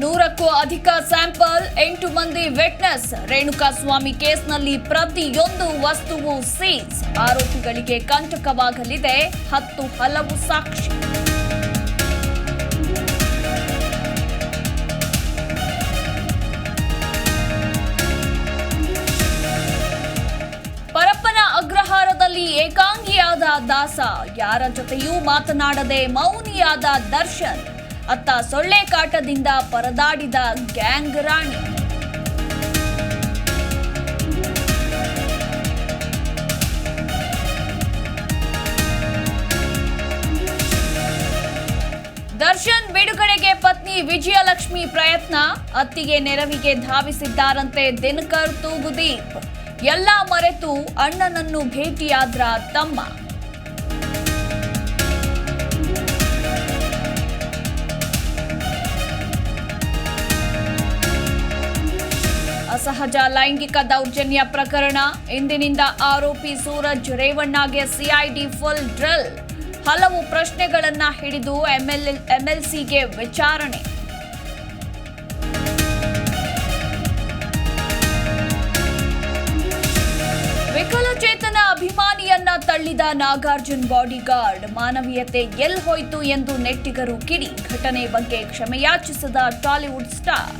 ಅಧಿಕ ಸ್ಯಾಂಪಲ್, ಎಂಟು ಮಂದಿ ವಿಟ್ನೆಸ್. ರೇಣುಕಾಸ್ವಾಮಿ ಕೇಸ್ನಲ್ಲಿ ಪ್ರತಿಯೊಂದು ವಸ್ತುವು ಸೀಸ್ ಆರೋಪಿಗಳಿಗೆ ಕಂಟಕವಾಗಲಿದೆ ಹತ್ತು ಹಲವು ಸಾಕ್ಷಿ. ಪರಪ್ಪನ ಅಗ್ರಹಾರದಲ್ಲಿ ಏಕಾಂಗಿಯಾದ ದಾಸ. ಯಾರ ಜೊತೆಯೂ ಮಾತನಾಡದೆ ಮೌನಿಯಾದ ದರ್ಶನ್. ಅತ್ತ ಸೊಳ್ಳೆ ಕಾಟದಿಂದ ಪರದಾಡಿದ ಗ್ಯಾಂಗ್ ರಾಣಿ. ದರ್ಶನ್ ಬಿಡುಗಡೆಗೆ ಪತ್ನಿ ವಿಜಯಲಕ್ಷ್ಮಿ ಪ್ರಯತ್ನ, ಅತ್ತಿಗೆ ನೆರವಿಗೆ ಧಾವಿಸಿದ್ದಾರಂತೆ ದಿನಕರ್ ತೂಗುದೀಪ್. ಎಲ್ಲ ಮರೆತು ಅಣ್ಣನನ್ನು ಭೇಟಿಯಾದ್ರ ತಮ್ಮ. ಅಸಹಜ ಲೈಂಗಿಕ ದೌರ್ಜನ್ಯ ಪ್ರಕರಣ. ಇಂದಿನಿಂದ ಆರೋಪಿ ಸೂರಜ್ ರೇವಣ್ಣಗೆ ಸಿಐಡಿ ಫುಲ್ ಡ್ರಿಲ್. ಹಲವು ಪ್ರಶ್ನೆಗಳನ್ನ ಹಿಡಿದು ಎಂಎಲ್, ಎಂಎಲ್ಸಿಗೆ ವಿಚಾರಣೆ. ವಿಕಲಚೇತನ ಅಭಿಮಾನಿಯನ್ನ ತಳ್ಳಿದ ನಾಗಾರ್ಜುನ್ ಬಾಡಿಗಾರ್ಡ್, ಮಾನವೀಯತೆ ಎಲ್ ಹೋಯ್ತು ಎಂದು ನೆಟ್ಟಿಗರು ಕಿಡಿ. ಘಟನೆ ಬಗ್ಗೆ ಕ್ಷಮೆಯಾಚಿಸಿದ ಟಾಲಿವುಡ್ ಸ್ಟಾರ್.